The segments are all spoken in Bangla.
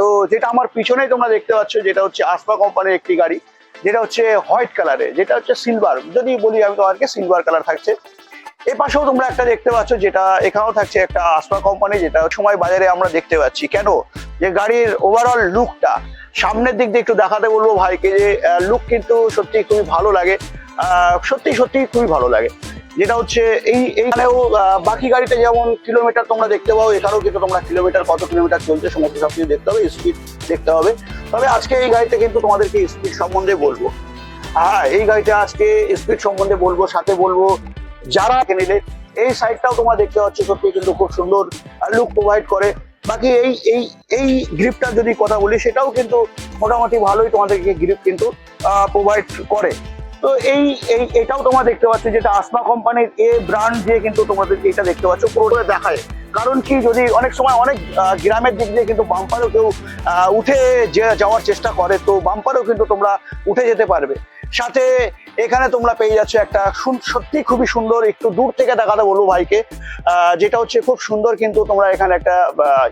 তো যেটা আমার পিছনেই তোমরা দেখতে পাচ্ছ, যেটা হচ্ছে আসপা কোম্পানির একটি গাড়ি, যেটা হচ্ছে হোয়াইট কালারে, যেটা হচ্ছে সিলভার। যদি বলি আমি তোমাদেরকে, সিলভার কালার থাকছে। এ পাশেও তোমরা একটা দেখতে পাচ্ছ, যেটা এখানেও থাকছে একটা আসপা কোম্পানি, যেটা সময় বাজারে আমরা দেখতে পাচ্ছি। কেন? যে গাড়ির ওভারঅল লুকটা সামনের দিক দিয়ে একটু দেখাতে বলব ভাইকে যে লুক কিন্তু সত্যি খুবই ভালো লাগে। সত্যি সত্যি খুবই ভালো লাগে। যেটা হচ্ছে এই, এইখানেও বাকি গাড়িতে যেমন কিলোমিটার তোমরা দেখতে পাও, এখানেও কিন্তু তোমরা কিলোমিটার কত কিলোমিটার চলছে, সমস্ত সব কিছু দেখতে হবে স্পিড দেখতে হবে। তবে আজকে এই গাড়িতে কিন্তু তোমাদেরকে স্পিড সম্বন্ধে বলব। হ্যাঁ এই গাড়িটা আজকে স্পিড সম্বন্ধে বলব, সাথে বলব, যারা নিলে, এই সাইডটাও তোমরা দেখতে পাচ্ছ, সত্যি কিন্তু খুব সুন্দর লুক প্রোভাইড করে। বাকি এই এই এই গ্রিপটা যদি কথা বলি, সেটাও কিন্তু মোটামুটি ভালোই তোমাদেরকে গ্রিপ কিন্তু প্রোভাইড করে। তো এই এই, এটাও তোমরা দেখতে পাচ্ছ যেটা আসমা কোম্পানির এ ব্র্যান্ড দিয়ে কিন্তু তোমাদের এটা দেখতে পাচ্ছ পুরোটা দেখায়। কারণ কি, যদি অনেক সময় অনেক গ্রামের দিক দিয়ে কিন্তু বাম্পারও কেউ উঠে যাওয়ার চেষ্টা করে, তো বাম্পারও কিন্তু তোমরা উঠে যেতে পারবে। সাথে এখানে তোমরা পেয়ে যাচ্ছ একটা সত্যি খুবই সুন্দর, একটু দূর থেকে দেখাতে বলব ভাইকে। যেটা হচ্ছে খুব সুন্দর কিন্তু তোমরা এখানে একটা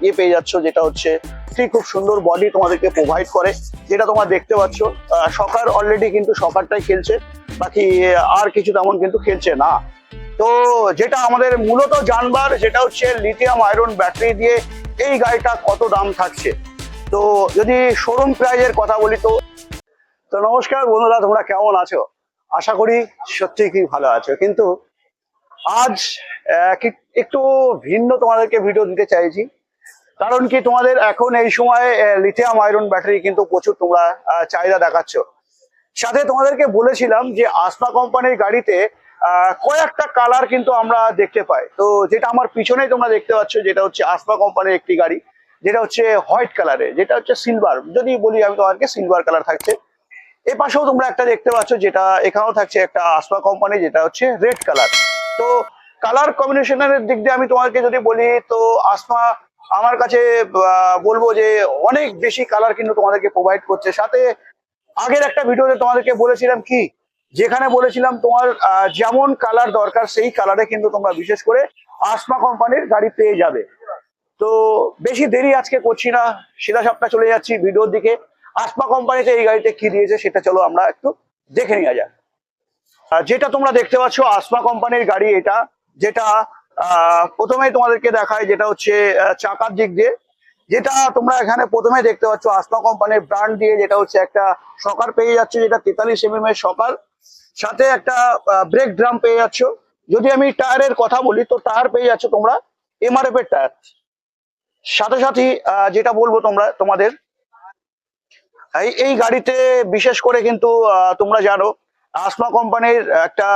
ইয়ে পেয়ে যাচ্ছ, যেটা হচ্ছে খুব সুন্দর বডি তোমাদেরকে প্রোভাইড করে, যেটা তোমরা দেখতে পাচ্ছ। সকার অলরেডি কিন্তু সকারটাই খেলছে, বাকি আর কিছু তেমন কিন্তু খেলছে না। তো যেটা আমাদের মূলত জানবার যেটা হচ্ছে লিথিয়াম আয়রন ব্যাটারি দিয়ে এই গাড়িটা কত দাম থাকছে। তো যদি শোরুম প্রাইজের কথা বলি তো তো নমস্কার বন্ধুরা, তোমরা কেমন আছো? আশা করি সত্যি কি ভালো আছো। কিন্তু আজ একটু ভিন্ন তোমাদেরকে ভিডিও দিতে চাইছি। কারণ কি তোমাদের এখন এই সময় লিথিয়াম আয়রন ব্যাটারি কিন্তু প্রচুর তোমরা চাহিদা দেখাচ্ছ। সাথে তোমাদেরকে বলেছিলাম যে আসমা কোম্পানির গাড়িতে কয়েকটা কালার কিন্তু আমরা দেখতে পাই। তো যেটা আমার পিছনেই তোমরা দেখতে পাচ্ছ, যেটা হচ্ছে আসমা কোম্পানির একটি গাড়ি, যেটা হচ্ছে হোয়াইট কালারে যেটা হচ্ছে সিলভার যদি বলি আমি তোমাদেরকে সিলভার কালার থাকছে। এ পাশেও তোমরা একটা দেখতে পাচ্ছ যেটা এখানেও থাকছে একটা আসমা কোম্পানি যেটা হচ্ছে রেড কালার তো কালার কম্বিনেশনের দিক দিয়ে আমি তোমাকে যদি বলি, তো আসমা আমার কাছে বলব যে অনেক বেশি কালার কিন্তু তোমাদেরকে প্রোভাইড করছে। সাথে আগের একটা ভিডিওতে তোমাদেরকে বলেছিলাম কি, যেখানে বলেছিলাম তোমার যেমন কালার দরকার, সেই কালারে কিন্তু তোমরা বিশেষ করে আসমা কোম্পানির গাড়ি পেয়ে যাবে। তো বেশি দেরি আজকে করছি না, সিধা সাপটা চলে যাচ্ছি ভিডিওর দিকে। আসমা কোম্পানিতে এই গাড়িতে কি দিয়েছে সেটা চলো আমরা একটু দেখে নেওয়া যাক। যেটা তোমরা দেখতে পাচ্ছ আসমা কোম্পানির গাড়ি এটা যেটা আহ, প্রথমেই তোমাদেরকে দেখায় যেটা হচ্ছে চাকার দিক দিয়ে। যেটা তোমরা এখানে প্রথমে দেখতে পাচ্ছ আসমা কোম্পানির ব্র্যান্ড দিয়ে যেটা হচ্ছে একটা সকার পেয়ে যাচ্ছে যেটা তেতাল্লিশ এম এর সকার। সাথে একটা ব্রেক ড্রাম পেয়ে যাচ্ছ। যদি আমি টায়ারের কথা বলি তো টায়ার পেয়ে যাচ্ছ তোমরা এমআরএফ এর টায়ার। সাথে সাথে যেটা বলব তোমরা তোমাদের এই গাড়িতে বিশেষ করে কিন্তু তোমরা জানো, আসমা কোম্পানির একটা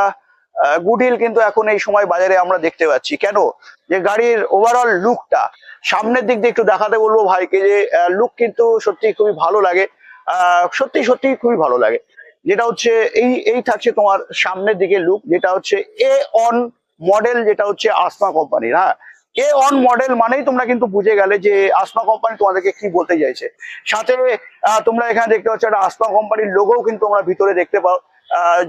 গুডিল কিন্তু এখন এই সময় বাজারে আমরা দেখতে পাচ্ছি। কেন? যে গাড়ির ওভারঅল লুকটা সামনের দিক দিয়ে একটু দেখাতে বলব ভাইকে যে লুক কিন্তু সত্যি খুবই ভালো লাগে। সত্যি সত্যি খুবই ভালো লাগে। যেটা হচ্ছে, এই এই থাকছে তোমার সামনের দিকে লুক যেটা হচ্ছে এ অন মডেল যেটা হচ্ছে আসমা কোম্পানির হ্যাঁ? এ অন মডেল মানেই তোমরা কিন্তু বুঝে গেলে যে আসমা কোম্পানি তোমাদেরকে কি বলতে চাইছে। সাথে তোমরা এখানে দেখতে পাচ্ছ একটা আসমা কোম্পানির লোগোও কিন্তু তোমরা ভিতরে দেখতে পাও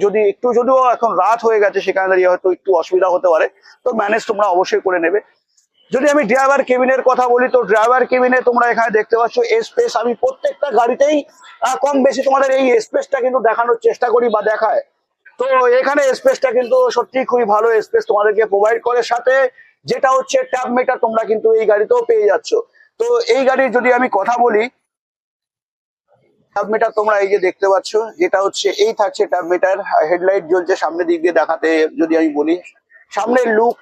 যদি একটু, যদিও এখন রাত হয়ে গেছে, সেখানে দাঁড়িয়ে হয়তো একটু অসুবিধা হতে পারে, তো ম্যানেজ তোমরা অবশ্যই করে নেবে। যদি আমি ড্রাইভার কেবিনের কথা বলি, তো ড্রাইভার কেবিনে তোমরা এখানে দেখতে পাচ্ছ স্পেস আমি প্রত্যেকটা গাড়িতেই কম বেশি তোমাদের এই স্পেসটা কিন্তু দেখানোর চেষ্টা করি বা দেখায়। তো এখানে স্পেসটা কিন্তু সত্যি খুবই ভালো স্পেস তোমাদেরকে প্রোভাইড করে। সাথে যেটা হচ্ছে ট্যাব মিটার তোমরা কিন্তু এই গাড়িতেও পেয়ে যাচ্ছ। তো এই গাড়ির যদি আমি কথা বলি, ট্যাব মিটার তোমরা এই যে দেখতে পাচ্ছ, যেটা হচ্ছে, এই থাকছে ট্যাব মিটার হেডলাইট জ্বলছে সামনের দিক দিয়ে দেখাতে যদি আমি বলি। সামনের লুক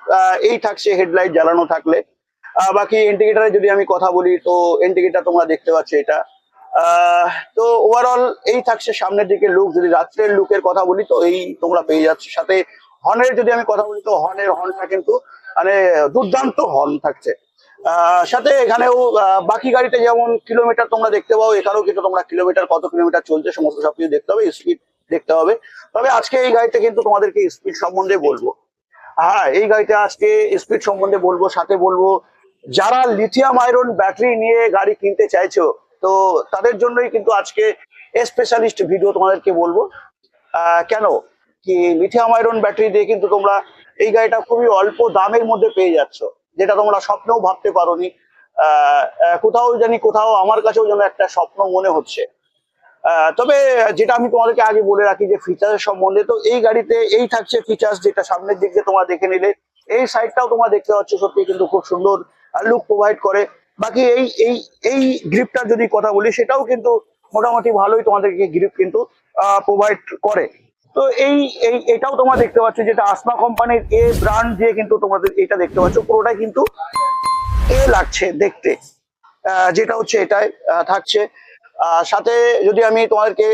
এই থাকছে হেডলাইট জ্বালানো থাকলে। বাকি ইন্ডিকেটারে যদি আমি কথা বলি, তো ইন্ডিকেটার তোমরা দেখতে পাচ্ছ এটা। তো ওভারঅল এই থাকছে সামনের দিকে লুক যদি রাত্রের লুকের কথা বলি, তো এই তোমরা পেয়ে যাচ্ছ। সাথে হর্নের যদি আমি কথা বলি, তো হর্নের হর্নটা কিন্তু মানে দুর্দান্ত হর্ন থাকছে। সাথে এখানেও বাকি গাড়িতে যেমন কিলোমিটার তোমরা দেখতে পাও, এখানেও কিন্তু তোমরা কিলোমিটার কত কিলোমিটার চলছে সমস্ত সবকিছু দেখতে হবে স্পিড দেখতে হবে। তবে আজকে এই গাড়িতে কিন্তু তোমাদেরকে স্পিড সম্বন্ধে বলব। হ্যাঁ এই গাড়িতে আজকে স্পিড সম্বন্ধে বলব, সাথে বলব, যারা লিথিয়াম আয়রন ব্যাটারি নিয়ে গাড়ি কিনতে চাইছো, তো তাদের জন্যই কিন্তু আজকে স্পেশালিস্ট ভিডিও তোমাদেরকে বলব। কেন? কি লিথিয়াম আয়রন ব্যাটারি দিয়ে কিন্তু তোমরা এই গাড়িটা খুবই অল্প দামের মধ্যে পেয়ে যাচ্ছ, যেটা তোমরা স্বপ্নেও ভাবতে পারোনি। কোথাও জানি কোথাও আমার কাছেও যেন একটা স্বপ্ন মনে হচ্ছে। তবে যেটা আমি তোমাদেরকে আগে বলে রাখি যে ফিচার্স সম্বন্ধে, তো এই গাড়িতে এই থাকছে ফিচার্স যেটা সামনের দিক দিয়ে তোমরা দেখে নিলে। এই সাইডটাও তোমরা দেখতে পাচ্ছ সত্যি কিন্তু খুব সুন্দর লুক প্রোভাইড করে। বাকি এই এই এই গ্রিপটার যদি কথা বলি, সেটাও কিন্তু মোটামুটি ভালোই তোমাদেরকে গ্রিপ কিন্তু প্রোভাইড করে। তো এই এই, এটাও তোমরা দেখতে পাচ্ছ যেটা আসমা কোম্পানির এ ব্র্যান্ড দিয়ে কিন্তু তোমাদের এটা দেখতে পাচ্ছ। পুরোটাই কিন্তু এ লাগছে দেখতে। যেটা হচ্ছে এটাই থাকছে। সাথে যদি আমি তোমাদেরকে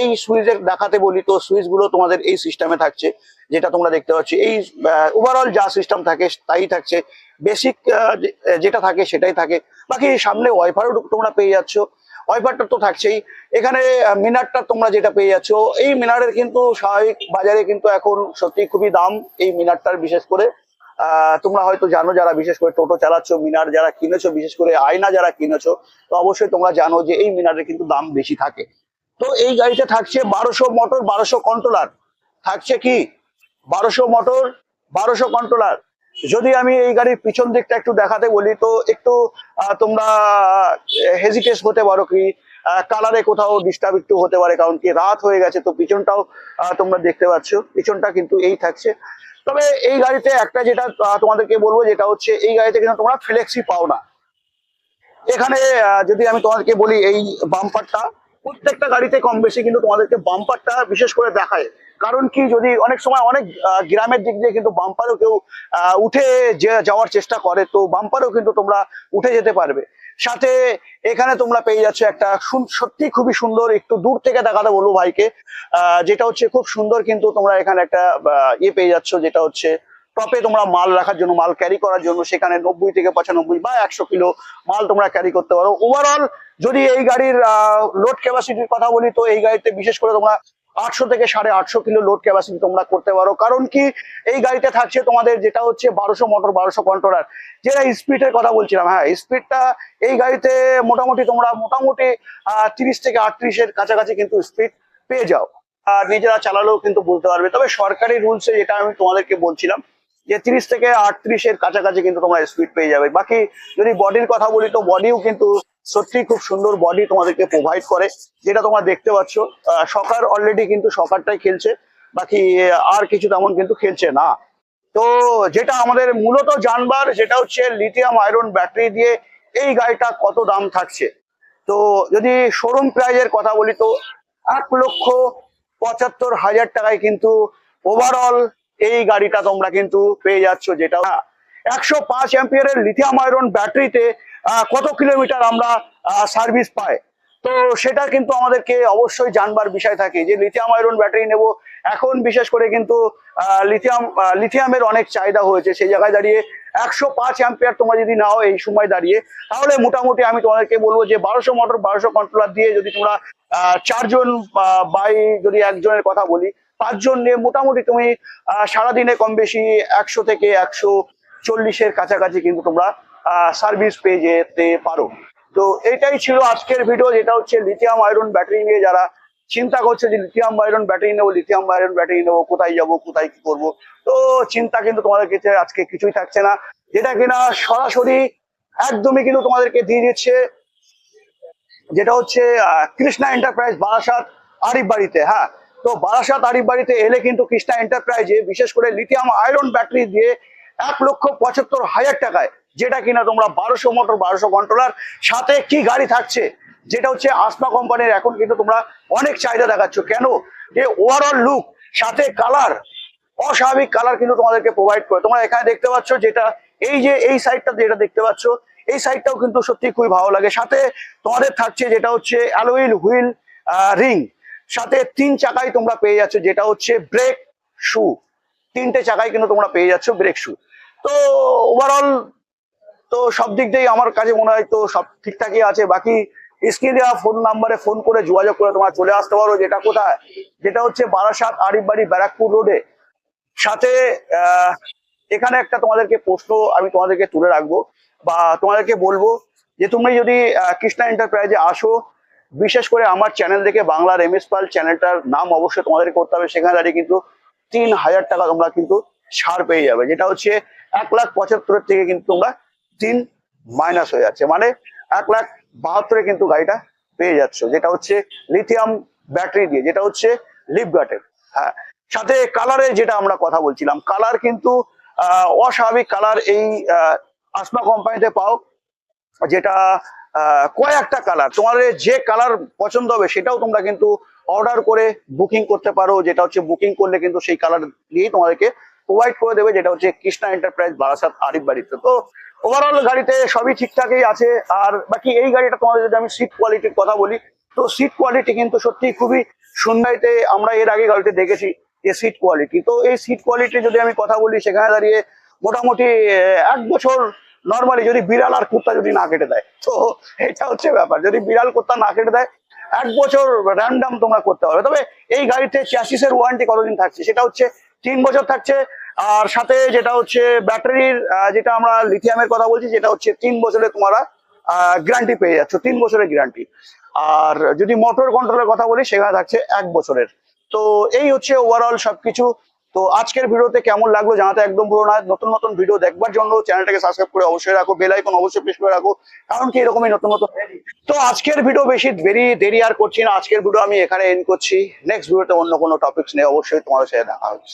এই সুইচের দেখাতে বলি, তো সুইচগুলো তোমাদের এই সিস্টেমে থাকছে, যেটা তোমরা দেখতে পাচ্ছ। এই ওভারঅল যা সিস্টেম থাকে, তাই থাকছে। বেসিক যেটা থাকে, সেটাই থাকে। বাকি সামনে ওয়াইফারও তোমরা পেয়ে যাচ্ছ। ওয়াইফারটা তো থাকছেই। এখানে মিনারটা তোমরা যেটা পেয়ে যাচ্ছ, এই মিনারের কিন্তু স্বাভাবিক বাজারে কিন্তু এখন সত্যি খুবই দাম এই মিনারটার বিশেষ করে। তোমরা হয়তো জানো যারা বিশেষ করে টোটো চালাচ্ছ, মিনার যারা কিনেছো, বিশেষ করে আয়না যারা কিনেছো, তো অবশ্যই তোমরা জানো যে এই মিনারের কিন্তু দাম বেশি থাকে। তো এই গাড়িতে থাকছে বারোশো মোটর বারোশো কন্ট্রোলার থাকছে কি? বারোশো মোটর বারোশো কন্ট্রোলার যদি আমি এই গাড়ির পিছন দিকটা একটু দেখাতে বলি, তো একটু তোমরা হেজিটেস হতে পারো কি কালারে কোথাও ডিস্টার্ব একটু হতে পারে, কারণ কি রাত হয়ে গেছে, তো পিছনটাও তোমরা দেখতে পাচ্ছ, পিছনটা কিন্তু এই থাকছে। তবে এই গাড়িতে একটা যেটা তোমাদেরকে বলব, যেটা হচ্ছে এই গাড়িতে কিন্তু তোমরা ফ্লেক্সি পাও না। এখানে যদি আমি তোমাদেরকে বলি, এই বাম্পারটা প্রত্যেকটা গাড়িতে কম বেশি কিন্তু তোমাদেরকে বাম্পারটা বিশেষ করে দেখায়। কারণ কি, যদি অনেক সময় অনেক গ্রামের দিক দিয়ে কিন্তু বাম্পারও কেউ উঠে যাওয়ার চেষ্টা করে, তো বাম্পারও কিন্তু তোমরা উঠে যেতে পারবে। সাথে এখানে তোমরা পেয়ে যাচ্ছ একটা সত্যি খুবই সুন্দর, একটু দূর থেকে দেখাতে বলব ভাইকে যেটা হচ্ছে খুব সুন্দর কিন্তু তোমরা এখানে একটা ইয়ে পেয়ে যাচ্ছ, যেটা হচ্ছে টপে তোমরা মাল রাখার জন্য, মাল ক্যারি করার জন্য, সেখানে নব্বই থেকে পঁচানব্বই বা একশো কিলো মাল তোমরা ক্যারি করতে পারো। ওভারঅল যদি এই গাড়ির লোড ক্যাপাসিটির কথা বলি, তো এই গাড়িতে বিশেষ করে তোমরা আটশো থেকে সাড়ে আটশো কিলো লোড ক্যাপাসিটি তোমরা করতে পারো। কারণ কি? এই গাড়িতে থাকছে তোমাদের যেটা হচ্ছে বারোশো মোটর বারোশো কন্ট্রোলার যেটা স্পিডের কথা বলছিলাম হ্যাঁ স্পিডটা এই গাড়িতে মোটামুটি তোমরা মোটামুটি তিরিশ থেকে আটত্রিশের কাছাকাছি কিন্তু স্পিড পেয়ে যাও। আর নিজেরা চালালেও কিন্তু বুঝতে পারবে। তবে সরকারি রুলসে যেটা আমি তোমাদেরকে বলছিলাম, যে তিরিশ থেকে আটত্রিশের কাছাকাছি কিন্তু তোমরা স্পিড পেয়ে যাবে। বাকি যদি বডির কথা বলি, তো বডিও কিন্তু সত্যি খুব সুন্দর বডি তোমাদেরকে প্রোভাইড করে, যেটা তোমরা দেখতে পাচ্ছ। সকার অলরেডি কিন্তু সকারটাই খেলছে, বাকি আর কিছু তেমন কিন্তু খেলছে না। তো যেটা আমাদের মূলত জানবার যেটা হচ্ছে লিথিয়াম আয়রন ব্যাটারি দিয়ে এই গাড়িটা কত দাম থাকছে। তো যদি শোরুম প্রাইজের কথা বলি তো, এক লক্ষ পঁচাত্তর হাজার টাকায় কিন্তু ওভারঅল এই গাড়িটা তোমরা কিন্তু পেয়ে যাচ্ছ, যেটা একশো পাঁচ অ্যাম্পিয়ারের লিথিয়াম আয়রন ব্যাটারিতে কত কিলোমিটার আমরা সার্ভিস পাই। তো সেটা কিন্তু আমাদেরকে অবশ্যই জানবার বিষয় থাকে যে লিথিয়াম আয়রন ব্যাটারি নেব। এখন বিশেষ করে কিন্তু লিথিয়াম লিথিয়ামের অনেক চাহিদা হয়েছে। সেই জায়গায় দাঁড়িয়ে একশো পাঁচ অ্যাম্পিয়ার তোমরা যদি নাও এই সময় দাঁড়িয়ে, তাহলে মোটামুটি আমি তোমাদেরকে বলব যে বারোশো মোটর বারোশো কন্ট্রোলার দিয়ে যদি তোমরা চারজন বাই যদি একজনের কথা বলি, পাঁচজন নিয়ে মোটামুটি তুমি সারাদিনে কম বেশি একশো থেকে একশো চল্লিশের কাছাকাছি কিন্তু তোমরা সার্ভিস পেয়ে যেতে পারো। তো এটাই ছিল আজকের ভিডিও যেটা হচ্ছে লিথিয়াম আয়রন ব্যাটারি নিয়ে যারা চিন্তা করছে যে লিথিয়াম আয়রন ব্যাটারি নেব লিথিয়াম আয়রন ব্যাটারি নেব, কোথায় যাব, কোথায় কি করব, তো চিন্তা কিন্তু তোমাদের কাছে আজকে কিছুই থাকছে না। যেটা কিনা সরাসরি একদমই কিন্তু তোমাদেরকে দিয়ে দিচ্ছে, যেটা হচ্ছে কৃষ্ণা এন্টারপ্রাইজ বারাসাত আরিফ বাড়িতে হ্যাঁ। তো বারাসাত আরিফ বাড়িতে এলে কিন্তু কৃষ্ণা এন্টারপ্রাইজে বিশেষ করে লিথিয়াম আয়রন ব্যাটারি দিয়ে এক লক্ষ পঁচাত্তর হাজার টাকায় যেটা কিনা তোমরা বারোশো মোটর, বারোশো কন্ট্রোলার সাথে কি গাড়ি থাকছে? যেটা হচ্ছে আসমা কোম্পানির এখন কিন্তু তোমরা অনেক চাহিদা দেখাচ্ছ। কেন? যে ওভারঅল লুক সাথে কালার অস্বাভাবিক কালার কিন্তু তোমাদেরকে প্রোভাইড করে। তোমরা এখানে দেখতে পাচ্ছ যেটা, এই যে এই সাইডটা যেটা দেখতে পাচ্ছ, এই সাইডটাও কিন্তু সত্যি খুবই ভালো লাগে। সাথে তোমাদের থাকছে যেটা হচ্ছে অ্যালোইল হুইল রিং সাথে তিন চাকায় তোমরা পেয়ে যাচ্ছ, যেটা হচ্ছে ব্রেক শু তিনটে চাকায় কিন্তু তোমরা পেয়ে যাচ্ছ ব্রেক শু তো ওভারঅল তো সব দিক দিয়েই আমার কাছে মনে হয় তো সব ঠিকঠাকই আছে। বাকি স্ক্রিনে দেওয়া ফোন নাম্বারে ফোন করে যোগাযোগ করে তোমরা চলে আসতে পারো। যেটা কোথায়? যেটা হচ্ছে বারাসাত আরিফবাড়ি ব্যারাকপুর রোডে। সাথে এখানে একটা তোমাদেরকে প্রশ্ন আমি তোমাদেরকে তুলে রাখব বা তোমাদেরকে বলব যে তুমি যদি কৃষ্ণা এন্টারপ্রাইজে আসো, বিশেষ করে আমার চ্যানেল থেকে বাংলার এম এস পাল চ্যানেলটার নাম অবশ্যই তোমাদের করতে হবে। সেখানে দাঁড়িয়ে কিন্তু তিন হাজার টাকা তোমরা কিন্তু ছাড় পেয়ে যাবে। যেটা হচ্ছে এক লাখ পঁচাত্তরের থেকে কিন্তু তোমরা তিন মাইনাস হয়ে যাচ্ছে। মানে এক লাখ বাহাত্তরে কিন্তু গাড়িটা পেয়ে যাচ্ছ, যেটা হচ্ছে লিথিয়াম ব্যাটারি দিয়ে, যেটা হচ্ছে লিপ গাটের হ্যাঁ সাথে কালারে যেটা আমরা কথা বলছিলাম কালার কিন্তু অস্বাভাবিক কালার এই আসমা কোম্পানিতে পাও, যেটা কয়েকটা কালার তোমাদের যে কালার পছন্দ হবে সেটাও তোমরা কিন্তু অর্ডার করে বুকিং করতে পারো, যেটা হচ্ছে বুকিং করলে কিন্তু সেই কালার দিয়েই তোমাদেরকে প্রোভাইড করে দেবে, যেটা হচ্ছে কৃষ্ণা এন্টারপ্রাইজ বারাসাত আরিফ বাড়িতে। তো ওভারঅল গাড়িতে সবই ঠিকঠাকই আছে। আর বাকি এই গাড়িটা তোমাদের যদি আমি সিট কোয়ালিটির কথা বলি, তো সিট কোয়ালিটি কিন্তু সত্যি খুবই সুন্দরতে আমরা এর আগে গাড়িতে দেখেছি যে সিট কোয়ালিটি তো এই সিট কোয়ালিটি যদি আমি কথা বলি, সেখানে দাঁড়িয়ে মোটামুটি এক বছর নর্মালি যদি বিড়াল আর কুত্তা যদি না কেটে দেয়, তো এটা হচ্ছে ব্যাপার। যদি বিড়াল কুত্তা না কেটে দেয়, এক বছর র্যান্ডাম তোমরা করতে পারবে। তবে এই গাড়িতে চ্যাসিসের ওয়ারেন্টি কতদিন থাকছে? সেটা হচ্ছে তিন বছর থাকছে আর সাথে যেটা হচ্ছে ব্যাটারির যেটা আমরা লিথিয়ামের কথা বলছি, যেটা হচ্ছে তিন বছরে তোমরা গ্যারান্টি পেয়ে যাচ্ছ, তিন বছরের গ্যারান্টি আর যদি মোটর কন্ট্রোলের কথা বলি, সেখানে থাকছে এক বছরের। তো এই হচ্ছে ওভারঅল সবকিছু। তো আজকের ভিডিওতে কেমন লাগল জানাতে একদম ভুলো না। নতুন নতুন ভিডিও দেখবার জন্য চ্যানেলটাকে সাবস্ক্রাইব করে অবশ্যই রাখো বেল আইকন অবশ্যই প্রেস করে রাখো, কারণ কি এরকমই নতুন নতুন তো আজকের ভিডিও বেশি দেরি দেরি আর করছি না। আজকের ভিডিও আমি এখানে এন্ড করছি। নেক্সট ভিডিওতে অন্য কোনো টপিকস নিয়ে অবশ্যই তোমাদের সাথে দেখা হচ্ছে।